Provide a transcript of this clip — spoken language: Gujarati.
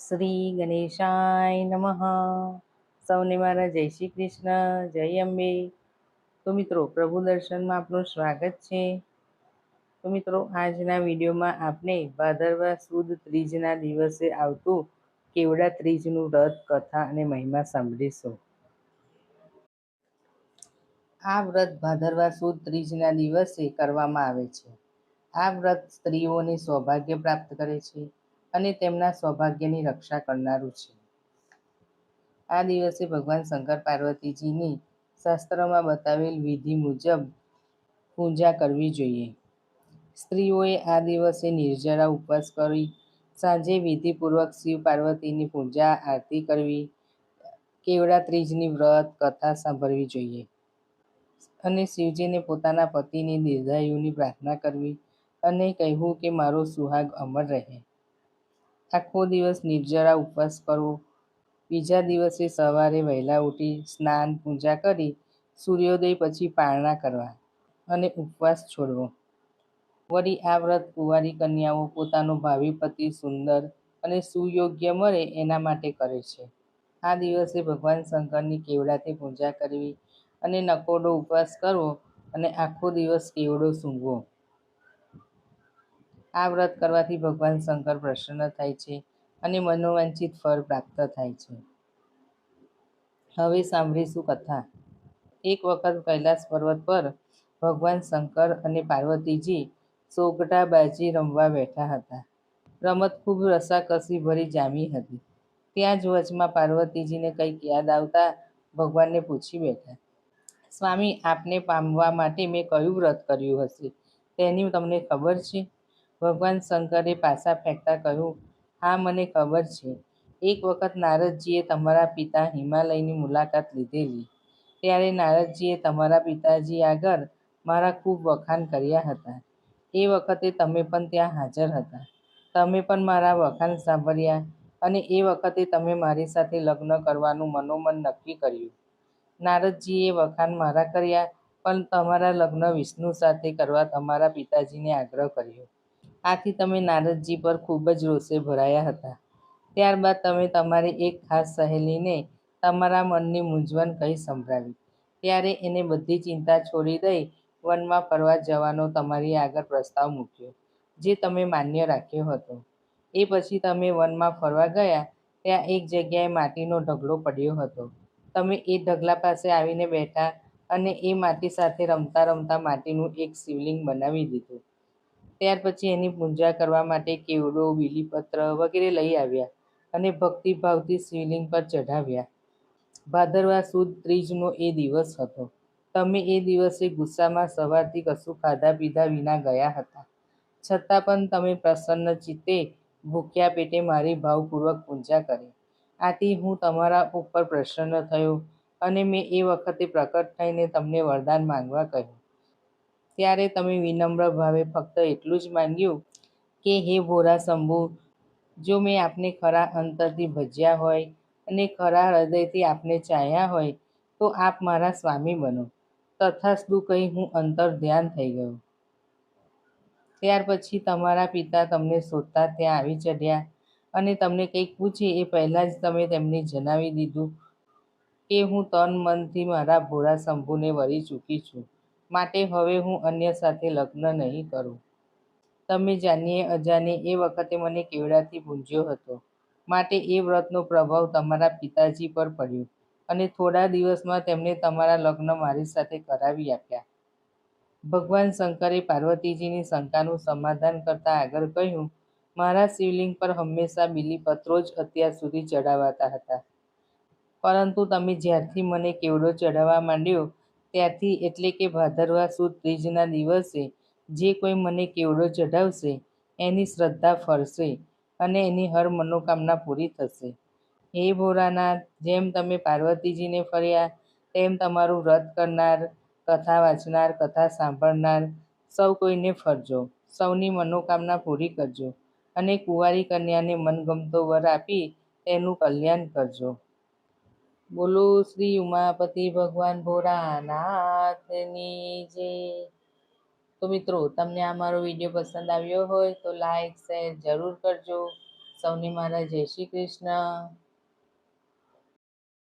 શ્રી ગણેશાય નમઃ. સૌને મારા જય શ્રી કૃષ્ણ, જય અંબે. તો મિત્રો, પ્રભુ દર્શનમાં આપનું સ્વાગત છે. તો મિત્રો, આજના વિડીયોમાં આપણે ભાદરવા સુદ ત્રીજના દિવસે આવતું કેવડા ત્રીજનું વ્રત, કથા અને મહિમા સાંભળીશું. આ વ્રત ભાદરવા સુદ ત્રીજના દિવસે કરવામાં આવે છે. આ વ્રત સ્ત્રીઓને સૌભાગ્ય પ્રાપ્ત કરે છે. અને તેમના સૌભાગ્યની રક્ષા કરનારું છે. આ દિવસે ભગવાન શંકર પાર્વતીજીની શાસ્ત્રમાં બતાવેલ વિધિ મુજબ પૂજા કરવી જોઈએ. સ્ત્રીઓએ આ દિવસે નિર્જરા ઉપવાસ કરી, સાંજે વિધિપૂર્વક શિવ પાર્વતીની પૂજા, આરતી કરવી કેવડા ત્રીજની વ્રત, કથા સાંભળવી જોઈએ અને શિવજીને પોતાના પતિની દીર્ઘાયુની પ્રાર્થના કરવી અને કહેવું કે મારો સુહાગ અમર રહે. આખો દિવસ નિર્જરા ઉપવાસ કરવો. બીજા દિવસે સવારે વહેલા ઉઠી સ્નાન પૂજા કરી સૂર્યોદય પછી પારણા કરવા અને ઉપવાસ છોડવો. વળી આ વ્રત કુંવારી કન્યાઓ પોતાનો ભાવિ પતિ સુંદર અને સુયોગ્ય મળે એના માટે કરે છે. આ દિવસે ભગવાન શંકરની કેવડાથી પૂજા કરવી અને નકોડો ઉપવાસ કરવો અને આખો દિવસ કેવડો સૂંઘવો. આ વ્રત કરવાથી ભગવાન શંકર પ્રસન્ન થાય છે અને મનોવાંછિત ફળ પ્રાપ્ત થાય છે. હવે સાંભળીશું કથા. એક વખત કૈલાસ પર્વત પર ભગવાન શંકર અને પાર્વતીજી સોગટાબાજી રમવા બેઠા હતા. રમત ખૂબ રસાકસી ભરી જામી હતી. ત્યાં જ વચમાં પાર્વતીજીને કંઈક યાદ આવતા ભગવાનને પૂછી બેઠા, સ્વામી, આપને પામવા માટે મેં કયું વ્રત કર્યું હશે? તેની તમને ખબર છે? ભગવાન શંકરે પાસા ફેંકતા કહ્યું, હા, મને ખબર છે. એક વખત નારદજીએ તમારા પિતા હિમાલયની મુલાકાત લીધેલી. ત્યારે નારદજીએ તમારા પિતાજી આગળ મારા ખૂબ વખાણ કર્યા હતા. એ વખતે તમે પણ ત્યાં હાજર હતા. તમે પણ મારા વખાણ સાંભળ્યા અને એ વખતે તમે મારી સાથે લગ્ન કરવાનું મનોમન નક્કી કર્યું. નારદજીએ વખાણ મારા કર્યા, પણ તમારા લગ્ન વિષ્ણુ સાથે કરવા તમારા પિતાજીને આગ્રહ કર્યો. આથી તમે નારદજી પર ખૂબ જ રોષે ભરાયા હતા. ત્યારબાદ તમે તમારી એક ખાસ સહેલીને તમારા મનની મૂંઝવણ કહી સંભળાવી. ત્યારે એને બધી ચિંતા છોડી દઈ વનમાં ફરવા જવાનો તમારી આગળ પ્રસ્તાવ મૂક્યો, જે તમે માન્ય રાખ્યો હતો. એ પછી તમે વનમાં ફરવા ગયા, ત્યાં એક જગ્યાએ માટીનો ઢગલો પડ્યો હતો. તમે એ ઢગલા પાસે આવીને બેઠા અને એ માટી સાથે રમતા રમતા માટીનું એક શિવલિંગ બનાવી દીધું. ત્યાર પછી એની પૂજા કરવા માટે કેવડો બીલીપત્ર વગેરે લઈ આવ્યા અને ભક્તિભાવથી શિવલિંગ પર ચઢાવ્યા. ભાદરવા સુદ ત્રીજનો એ દિવસ હતો. તમે એ દિવસે ગુસ્સામાં સવારથી કશું ખાધા પીધા વિના ગયા હતા. છતાં પણ તમે પ્રસન્ન ચિત્તે ભૂખ્યા પેટે મારી ભાવપૂર્વક પૂજા કરી. આથી હું તમારા ઉપર પ્રસન્ન થયો અને મેં એ વખતે પ્રકટ થઈને તમને વરદાન માંગવા કહ્યું. ત્યારે તમે વિનમ્ર ભાવે ફક્ત એટલું જ માંગ્યું કે, હે ભોરા શંભુ, જો મેં આપને ખરા અંતરથી ભજ્યા હોય અને ખરા હૃદયથી આપને ચાહ્યા હોય, તો આપ મારા સ્વામી બનો. તથાસ્તુ કહી હું અંતર ધ્યાન થઈ ગયો. ત્યાર પછી તમારા પિતા તમને શોધતા ત્યાં આવી ચઢ્યા અને તમને કંઈક પૂછે એ પહેલાં જ તમે તેમને જણાવી દીધું કે, હું તન મનથી મારા ભોળા શંભુને વળી ચૂકી છું. માટે હવે હું અન્ય સાથે લગ્ન નહીં કરું. તમે જાણીએ અજાણીએ એ વખતે મને કેવડાથી પૂંજ્યો હતો. માટે એ વ્રતનો પ્રભાવ તમારા પિતાજી પર પડ્યો અને થોડા દિવસમાં તેમણે તમારા લગ્ન મારી સાથે કરાવી આપ્યા. ભગવાન શંકરે પાર્વતીજીની શંકાનું સમાધાન કરતા આગળ કહ્યું, મારા શિવલિંગ પર હંમેશા બિલીપત્રો જ અત્યાર સુધી ચડાવાતા હતા. પરંતુ તમે જ્યારથી મને કેવડો ચડાવવા માંડ્યો ત્યારથી એટલે કે ભાદરવા સુદ ત્રીજના દિવસે જે કોઈ મને કેવડો ચઢાવશે, એની શ્રદ્ધા ફરશે અને એની હર મનોકામના પૂરી થશે. હે ભોરાનાથ જેમ તમે પાર્વતીજીને ફર્યા, તેમ તમારું વ્રત કરનાર, કથા વાંચનાર, કથા સાંભળનાર સૌ કોઈને ફરજો. સૌની મનોકામના પૂરી કરજો અને કુંવારી કન્યાને મનગમતો વર આપી તેનું કલ્યાણ કરજો. બોલો શ્રી ઉમાપતિ ભગવાન ભોરાનાથની જે. તો મિત્રો, તમને આ મારો વીડિયો પસંદ આવ્યો હોય તો લાઈક, શેર જરૂર કરજો. સૌને મારા જય શ્રી કૃષ્ણ.